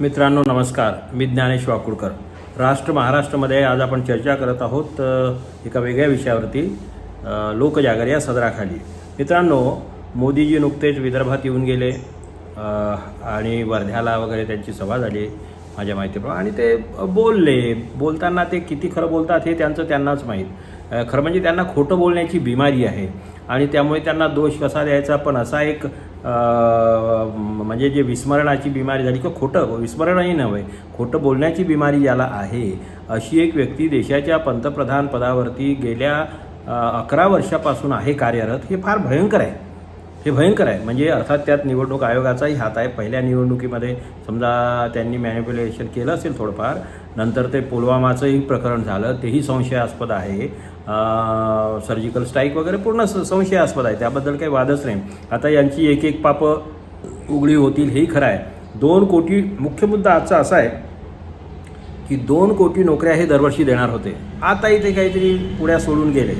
मित्रांनो नमस्कार. मी ज्ञानेश वाकुडकर. राष्ट्र महाराष्ट्रामध्ये आज आपण चर्चा करत आहोत एका वेगळ्या विषयावरती लोकजागर या सदराखाली. मित्रांनो मोदीजी नुकतेच विदर्भात येऊन गेले आणि वर्ध्याला वगैरे त्यांची सभा झाली माझ्या माहितीप्रमाणे. आणि ते बोलले बोलताना ते किती खरं बोलतात हे त्यांचं त्यांनाच माहीत. खरं म्हणजे त्यांना खोटं बोलण्याची बिमारी आहे. आणि त्यामुळे त्यांना दोष कसा द्यायचा? पण असा एक म्हणजे जे विस्मरणाची बिमारी झाली किंवा खोटं विस्मरणही नव्हे खोटं बोलण्याची बिमारी ज्याला आहे अशी एक व्यक्ती देशाच्या पंतप्रधान पदावरती गेल्या अकरा वर्षापासून आहे कार्यरत हे फार भयंकर आहे. हे भयंकर आहे. म्हणजे अर्थात त्यात निवडणूक आयोगाचाही हात आहे. पहिल्या निवडणुकीमध्ये समजा त्यांनी मॅनिप्युलेशन केलं असेल थोडंफार नंतर ते पुलवामाचंही प्रकरण झालं तेही संशयास्पद आहे. सर्जिकल स्ट्राईक वगैरे पूर्ण संशयास्पद आहे. त्याबद्दल काही वादच नाही. आता यांची एक एक पापं उघडी होतील हेही खरं आहे. दोन कोटी मुख्य मुद्दा आजचा असा आहे की दोन कोटी नोकऱ्या हे दरवर्षी देणार होते. आता इथे काहीतरी पुढ्या सोडून गेले.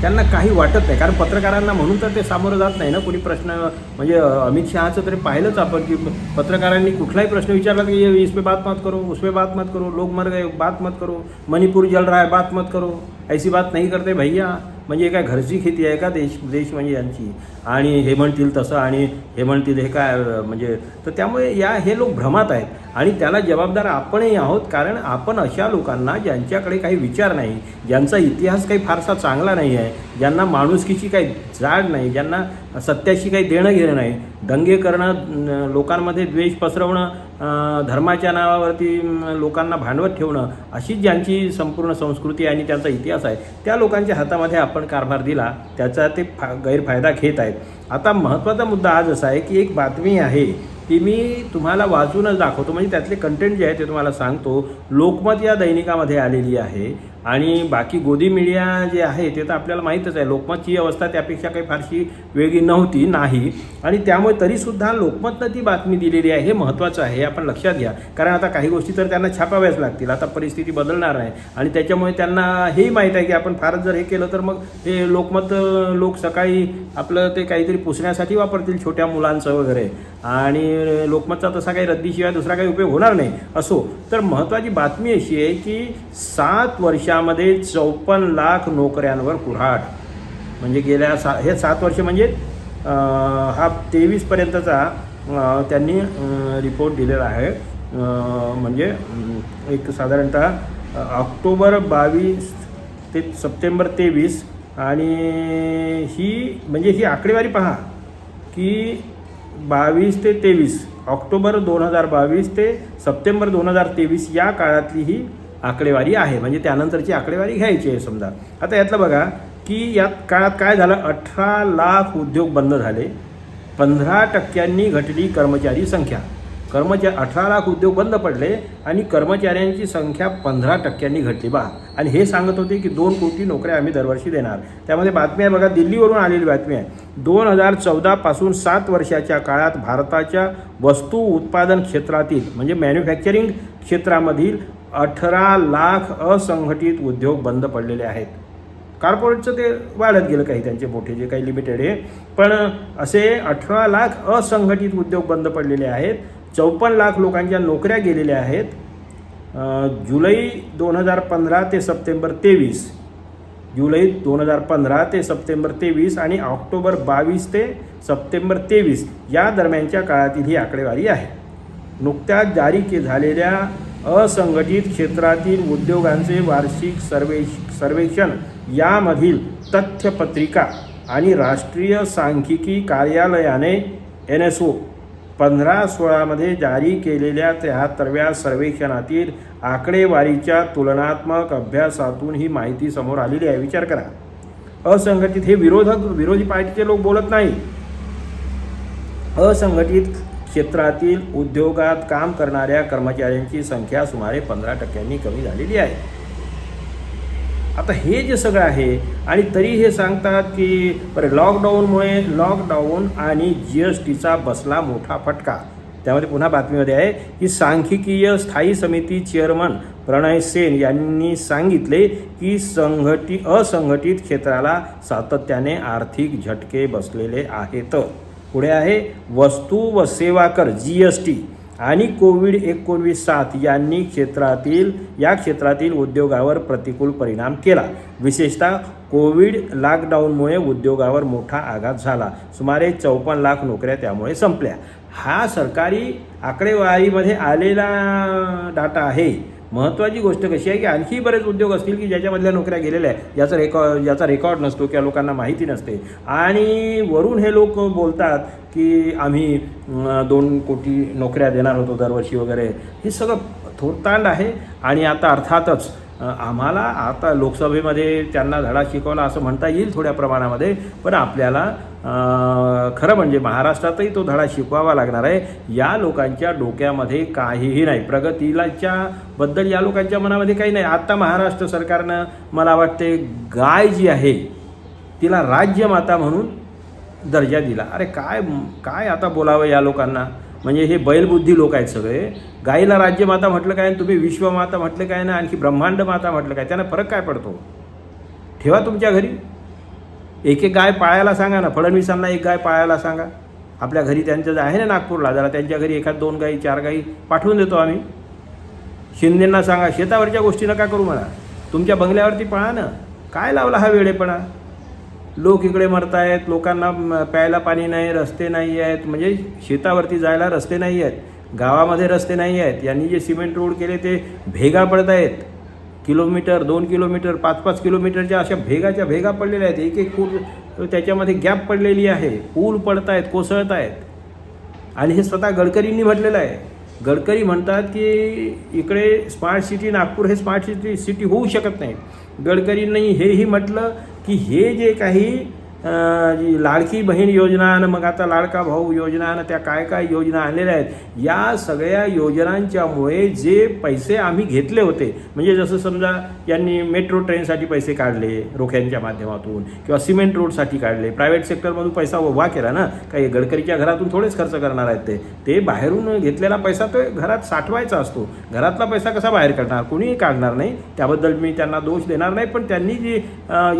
त्यांना काही वाटत नाही. कारण पत्रकारांना म्हणून तर ते सामोरं जात नाही ना. कोणी प्रश्न म्हणजे अमित शहाचं तरी पाहिलंच आपण की पत्रकारांनी कुठलाही प्रश्न विचारला की इसपे बात मत करो उसपे बात मत करो लोग मर गए बात मत करो मणिपूर जल रहा है बात मत करो. ऐसी बात नाही करते भैया। म्हणजे काय घरची खेती आहे का देश देश म्हणजे यांची? आणि हे म्हणतील तसं आणि हे म्हणतील हे काय म्हणजे तर त्यामुळे या हे लोक भ्रमात आहेत. आणि त्याला जबाबदार आपणही आहोत कारण आपण अशा लोकांना ज्यांच्याकडे काही विचार नाही ज्यांचा इतिहास काही फारसा चांगला नाही आहे ज्यांना माणुसकीची काही जाड नाही ज्यांना सत्याशी काही देणं घेणं नाही. दंगे करणं लोकांमध्ये द्वेष पसरवणं धर्माच्या नावावरती लोकांना भांडवत ठेवणं अशी ज्यांची संपूर्ण संस्कृती आणि त्यांचा इतिहास आहे त्या लोकांच्या हातामध्ये आपण कारभार दिला त्याचा ते फा गैरफायदा घेत आहेत. आता महत्त्वाचा मुद्दा आज असा आहे की एक बातमी आहे ती मी तुम्हाला वाचूनच दाखवतो. म्हणजे त्यातले कंटेंट जे आहे ते तुम्हाला सांगतो. लोकमत या दैनिकामध्ये आलेली आहे. आणि बाकी गोदी मीडिया जे आहे ते तर आपल्याला माहीतच आहे. लोकमतची अवस्था त्यापेक्षा काही फारशी वेगळी नव्हती नाही. आणि त्यामुळे तरीसुद्धा लोकमतनं ती बातमी दिलेली आहे हे महत्त्वाचं आहे हे आपण लक्षात घ्या. कारण आता काही गोष्टी तर त्यांना छापाव्याच लागतील. आता परिस्थिती बदलणार आहे. आणि त्याच्यामुळे त्यांना हेही माहीत आहे की आपण फारच जर हे केलं तर मग हे लोकमत लोक सकाळी आपलं ते काहीतरी पुसण्यासाठी वापरतील छोट्या मुलांचं वगैरे. आणि लोकमतचा तसा काही रद्दीशिवाय दुसरा काही उपयोग होणार नाही. असो तर महत्त्वाची बातमी अशी आहे की सात त्यामध्ये चौपन्न लाख नोकऱ्यांवर कुऱ्हाड. म्हणजे गेल्या सा हे सात वर्ष म्हणजे हा तेवीसपर्यंतचा त्यांनी रिपोर्ट दिलेला आहे. म्हणजे एक साधारणतः ऑक्टोबर बावीस ते सप्टेंबर तेवीस आणि ही म्हणजे ही आकडेवारी पहा की बावीस ते तेवीस ऑक्टोबर दोन हजार बावीस ते सप्टेंबर दोन हजार तेवीस या काळातली ही आकडेवारी आहे. म्हणजे त्यानंतरची आकडेवारी घ्यायची आहे समजा. आता यातलं बघा की यात काळात काय झालं? अठरा लाख उद्योग बंद झाले. पंधरा टक्क्यांनी घटली कर्मचारी संख्या. कर्मचारी अठरा लाख उद्योग बंद पडले आणि कर्मचाऱ्यांची संख्या पंधरा टक्क्यांनी घटली. बा आणि हे सांगत होते की दोन कोटी नोकऱ्या आम्ही दरवर्षी देणार. त्यामध्ये बातमी आहे बघा दिल्लीवरून आलेली बातमी आहे. दोन हजार चौदापासून सात वर्षाच्या काळात भारताच्या वस्तू उत्पादन क्षेत्रातील म्हणजे मॅन्युफॅक्चरिंग क्षेत्रामधील अठरा लाख असंघटित उद्योग बंद पडलेले आहेत. कार्पोरेटचं ते वाढत गेलं काही त्यांचे मोठे जे काही लिमिटेड आहे. पण असे अठरा लाख असंघटित उद्योग बंद पडलेले आहेत. चौपन्न लाख लोकांच्या नोकऱ्या गेलेल्या आहेत. जुलै दोन हजार पंधरा ते सप्टेंबर तेवीस. जुलै दोन हजार पंधरा ते सप्टेंबर तेवीस आणि ऑक्टोबर बावीस ते सप्टेंबर तेवीस या दरम्यानच्या काळातील ही आकडेवारी आहे. नुकत्याच जारी के झालेल्या असंघटित क्षेत्रातील उद्योगांचे वार्षिक सर्वे सर्वेक्षण यामधील तथ्यपत्रिका आणि राष्ट्रीय सांख्यिकी कार्यालयाने एन एस ओ पंधरा सोळामध्ये जारी केलेल्या त्र्याहत्तरव्या सर्वेक्षणातील आकडेवारीच्या तुलनात्मक अभ्यासातून ही माहिती समोर आलेली आहे. विचार करा. असंघटित हे विरोधक विरोधी पार्टीचे लोक बोलत नाही. असंघटित क्षेत्रातील उद्योगात काम करणाऱ्या कर्मचाऱ्यांची संख्या सुमारे पंधरा टक्क्यांनी कमी झालेली आहे. आता हे जे सगळं आहे आणि तरी हे सांगतात की बरं लॉकडाऊनमुळे लॉकडाऊन आणि जी एस टीचा बसला मोठा फटका. त्यामध्ये पुन्हा बातमीमध्ये आहे की सांख्यिकीय स्थायी समिती चेअरमन प्रणय सेन यांनी सांगितले की संघटी असंघटित क्षेत्राला सातत्याने आर्थिक झटके बसलेले आहेत. पुढे आहे वस्तू व सेवा कर जी एस टी आणि कोविड एकोणवीस सात यांनी क्षेत्रातील या क्षेत्रातील उद्योगावर प्रतिकूल परिणाम केला. विशेषतः कोविड लॉकडाऊनमुळे उद्योगावर मोठा आघात झाला. सुमारे चौपन्न लाख नोकऱ्या त्यामुळे संपल्या. हा सरकारी आकडेवारीमध्ये आलेला डाटा आहे. महत्त्वाची गोष्ट कशी आहे की आणखी बरेच उद्योग असतील की ज्याच्यामधल्या नोकऱ्या गेलेल्या आहेत. याचा रेकॉर्ड याचा रेकॉर्ड नसतो किंवा लोकांना माहिती नसते. आणि वरून हे लोक बोलतात की आम्ही दोन कोटी नोकऱ्या देणार होतो दरवर्षी वगैरे. हे सगळं थोडतांड आहे. आणि आता अर्थातच आम्हाला आता लोकसभेमध्ये त्यांना धडा शिकवला असं म्हणता येईल थोड्या प्रमाणामध्ये पण आपल्याला खरं म्हणजे महाराष्ट्रातही तो धडा शिकवावा लागणार आहे. या लोकांच्या डोक्यामध्ये काहीही नाही. प्रगतीलाच्या बद्दल या लोकांच्या मनामध्ये काही नाही. आत्ता महाराष्ट्र सरकारनं मला वाटते गाय जी आहे तिला राज्यमाता म्हणून दर्जा दिला. अरे काय काय आता बोलावं या लोकांना? म्हणजे हे बैलबुद्धी लोक आहेत सगळे. गाईला राज्यमाता म्हटलं काय आणि तुम्ही विश्वमाता म्हटलं काय ना आणखी ब्रह्मांड माता म्हटलं काय? त्यांना फरक काय पडतो? ठेवा तुमच्या घरी. एक एक गाय पाळायला सांगा ना. फडणवीसांना एक गाय पाळायला सांगा. आपल्या घरी त्यांचं आहे ना नागपूरला जरा त्यांच्या घरी एखाद दोन गाई चार गाई पाठवून देतो आम्ही. शिंदेंना सांगा शेतावरच्या गोष्टी नका करू म्हणा. तुमच्या बंगल्यावरती पळा ना. काय लावला हा वेळेपणा लोक इकडे मरतायत लोकांना प्यायला पाणी नाही रस्ते नाही आहेत. म्हणजे शेतावरती जायला रस्ते नाही आहेत. गावामध्ये रस्ते नाही आहेत. यांनी जे सिमेंट रोड केले ते भेगा पडत आहेत किलोमीटर दोन किलोमीटर पाच पाच किलोमीटरच्या अशा भेगाच्या भेगा पडलेल्या आहेत. एक एक फूट त्याच्यामध्ये गॅप पडलेली आहे. पूल पडत आहेत कोसळत आहेत आणि हे स्वतः गडकरींनी म्हटलेलं आहे. गडकरी म्हणतात की इकडे स्मार्ट सिटी नागपूर हे स्मार्ट सिटी सिटी होऊ शकत नाही. गडकरींनी हेही म्हटलं की हे जे काही जी लाडकी बहीण योजना आणि मग आता लाडका भाऊ योजना आणि त्या काय काय योजना आलेल्या आहेत या सगळ्या योजनांच्यामुळे जे पैसे आम्ही घेतले होते म्हणजे जसं समजा यांनी मेट्रो ट्रेनसाठी पैसे काढले रोख्यांच्या माध्यमातून किंवा सिमेंट रोडसाठी काढले प्रायव्हेट सेक्टरमधून पैसा उभा केला ना काही गडकरीच्या घरातून थोडेच खर्च करणार आहेत ते ते बाहेरून घेतलेला पैसा तो घरात साठवायचा असतो. घरातला पैसा कसा बाहेर काढणार? कोणीही काढणार नाही. त्याबद्दल मी त्यांना दोष देणार नाही पण त्यांनी जी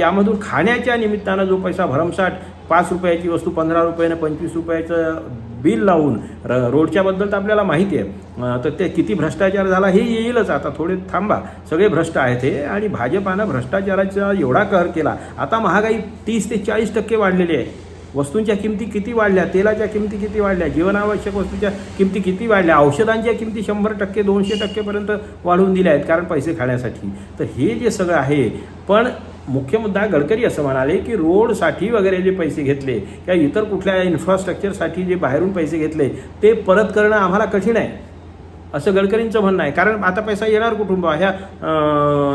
यामधून खाण्याच्या निमित्तानं जो पैसा भरमसाठ पाच रुपयाची वस्तू पंधरा रुपयानं पंचवीस रुपयाचं बिल लावून र रोडच्याबद्दल तर आपल्याला माहिती आहे. तर ते किती भ्रष्टाचार झाला हे येईलच. आता थोडे थांबा. सगळे भ्रष्ट आहेत हे आणि भाजपानं भ्रष्टाचाराचा एवढा कहर केला. आता महागाई तीस ते चाळीस टक्के वाढलेली आहे. वस्तूंच्या किमती किती वाढल्या? तेलाच्या किमती किती वाढल्या? जीवनावश्यक वस्तूच्या किमती किती वाढल्या? औषधांच्या किमती शंभर टक्के दोनशे टक्केपर्यंत वाढवून दिल्या आहेत कारण पैसे खाण्यासाठी. तर हे जे सगळं आहे पण मुख्य मुद्दा गडकरी असं म्हणाले की रोडसाठी वगैरे जे पैसे घेतले किंवा इतर कुठल्या इन्फ्रास्ट्रक्चरसाठी जे बाहेरून पैसे घेतले ते परत करणं आम्हाला कठीण आहे. असं गडकरींचं म्हणणं आहे. कारण आता पैसा येणार कुटुंब ह्या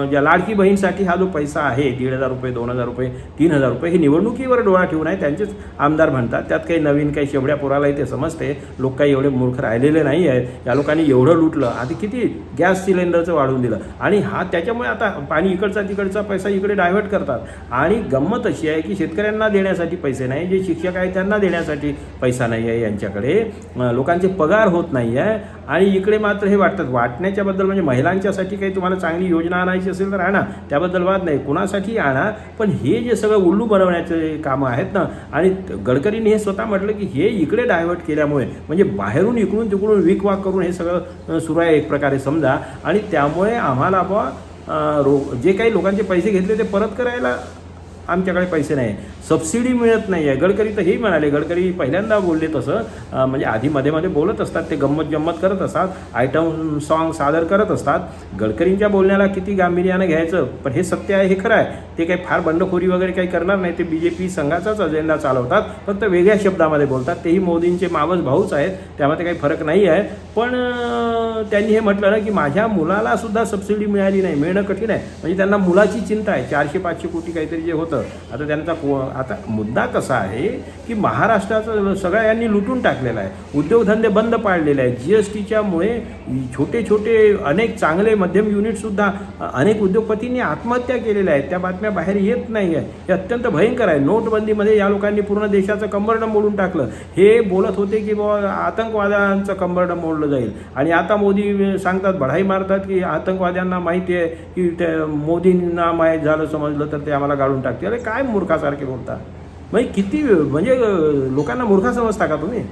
ज्या लाडकी बहीणसाठी हा जो पैसा आहे दीड हजार रुपये दोन हजार रुपये तीन हजार रुपये हे निवडणुकीवर डोळा ठेवून आहे. त्यांचेच आमदार म्हणतात. त्यात काही नवीन काही शेवड्या पुरालाही ते समजते. लोक काही एवढे मूर्ख राहिलेले नाही आहेत. या लोकांनी एवढं लुटलं. आधी किती गॅस सिलेंडरचं वाढवून दिलं. आणि हा त्याच्यामुळे आता पाणी इकडचा तिकडचा पैसा इकडे डायव्हर्ट करतात. आणि गंमत अशी आहे की शेतकऱ्यांना देण्यासाठी पैसे नाही जे शिक्षक आहे त्यांना देण्यासाठी पैसा नाही आहे यांच्याकडे. लोकांचे पगार होत नाही आहे. आणि इकडे मात्र हे वाटतात. वाटण्याच्याबद्दल म्हणजे महिलांच्यासाठी काही तुम्हाला चांगली योजना आणायची असेल तर आणा. त्याबद्दल वाद नाही. कुणासाठी आणा? पण हे जे सगळं उल्लू बनवण्याचे कामं आहेत ना आणि गडकरींनी हे स्वतः म्हटलं की हे इकडे डायव्हर्ट केल्यामुळे म्हणजे बाहेरून इकडून तिकडून विकवाक करून हे सगळं सुरू आहे एक प्रकारे समजा. आणि त्यामुळे आम्हाला बुवा रो जे काही लोकांचे पैसे घेतले ते परत करायला आमच्याकडे पैसे नाही सबसिडी मिळत नाही आहे गडकरी तर हेही म्हणाले गडकरी पहिल्यांदा बोलले तसं. म्हणजे आधी मध्ये मध्ये बोलत असतात ते गंमत जम्मत करत असतात आयटम सॉन्ग सादर करत असतात. गडकरींच्या बोलण्याला किती गांभीर्यानं घ्यायचं? पण हे सत्य आहे हे खरं आहे. ते काही फार बंडखोरी वगैरे काही करणार नाही. ते बी जे पी संघाचाच अजेंडा चालवतात. फक्त वेगळ्या शब्दामध्ये बोलतात. तेही मोदींचे मावस भाऊच आहेत. त्यामध्ये काही फरक नाही आहे. पण त्यांनी हे म्हटलं ना की माझ्या मुलाला सुद्धा सबसिडी मिळाली नाही. मिळणं कठीण आहे. म्हणजे त्यांना मुलाची चिंता आहे. चारशे पाचशे कोटी काहीतरी जे होतं. आता त्यांचा को आता मुद्दा कसा आहे की महाराष्ट्राचं सगळ्या यांनी लुटून टाकलेला आहे. उद्योगधंदे बंद पाडलेले आहेत. जी एस टीच्यामुळे छोटे छोटे अनेक चांगले मध्यम युनिटसुद्धा अनेक उद्योगपतींनी आत्महत्या केलेल्या आहेत. त्या बातम्या बाहेर येत नाही आहे हे अत्यंत भयंकर आहे. नोटबंदीमध्ये या लोकांनी पूर्ण देशाचं कंबरडं मोडून टाकलं. हे बोलत होते की बाबा आतंकवाद्यांचं कंबरडं मोडलं जाईल. आणि आता मोदी सांगतात बढाई मारतात की आतंकवाद्यांना माहिती आहे की त्या मोदींना माहीत झालं समजलं तर ते आम्हाला गाडून टाकतील. अरे काय मूर्खासारखे बोलता म्हणजे किती म्हणजे लोकांना मूर्खा समजता का तुम्ही?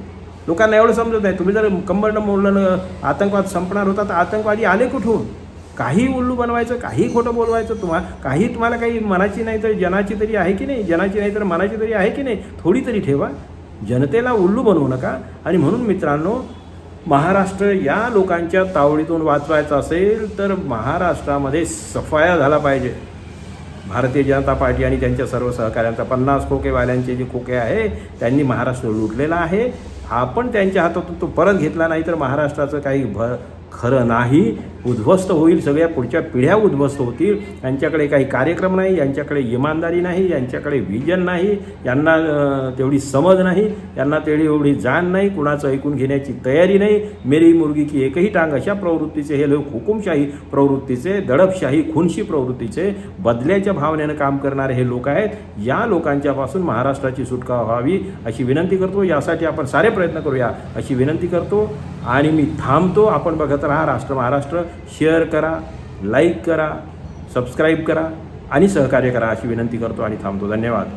लोकांना एवढं समजत नाही. तुम्ही जर कंबरनं मोडलं आतंकवाद संपणार होता तर आतंकवादी आले कुठून? काही उल्लू बनवायचं काही खोटं बोलवायचं तुम्हा काही तुम्हाला काही मनाची नाही तर जनाची तरी आहे की नाही? जनाची नाही तर मनाची तरी आहे की नाही? थोडी तरी ठेवा. जनतेला उल्लू बनवू नका. आणि म्हणून मित्रांनो महाराष्ट्र या लोकांच्या तावडीतून वाचवायचं असेल तर महाराष्ट्रामध्ये सफाया झाला पाहिजे. भारतीय जनता पार्टी आणि त्यांच्या सर्व सहकाऱ्यांचा पन्नास खोकेवाल्यांचे जे खोके आहे त्यांनी महाराष्ट्र लुटलेला आहे. आपण त्यांच्या हातातून तो परत घेतला नाही तर महाराष्ट्राचं काही भ खरं नाही. उद्ध्वस्त होईल सगळ्या पुढच्या पिढ्या उद्ध्वस्त होतील. यांच्याकडे काही कार्यक्रम नाही यांच्याकडे इमानदारी नाही यांच्याकडे विजन नाही यांना तेवढी समज नाही यांना तेवढी एवढी जाण नाही कुणाचं ऐकून घेण्याची तयारी नाही. मेरी मुर्गी की एकही टांग अशा प्रवृत्तीचे हे लोक हुकुमशाही प्रवृत्तीचे दडपशाही खुनशी प्रवृत्तीचे बदल्याच्या भावनेनं काम करणारे हे लोक आहेत. या लोकांच्यापासून महाराष्ट्राची सुटका व्हावी अशी विनंती करतो. यासाठी आपण सारे प्रयत्न करूया अशी विनंती करतो. आणि मी थांबतो. आपण बघत राहा राष्ट्र महाराष्ट्र. शेअर करा लाईक करा सबस्क्राईब करा आणि सहकार्य करा अशी विनंती करतो आणि थांबतो. धन्यवाद.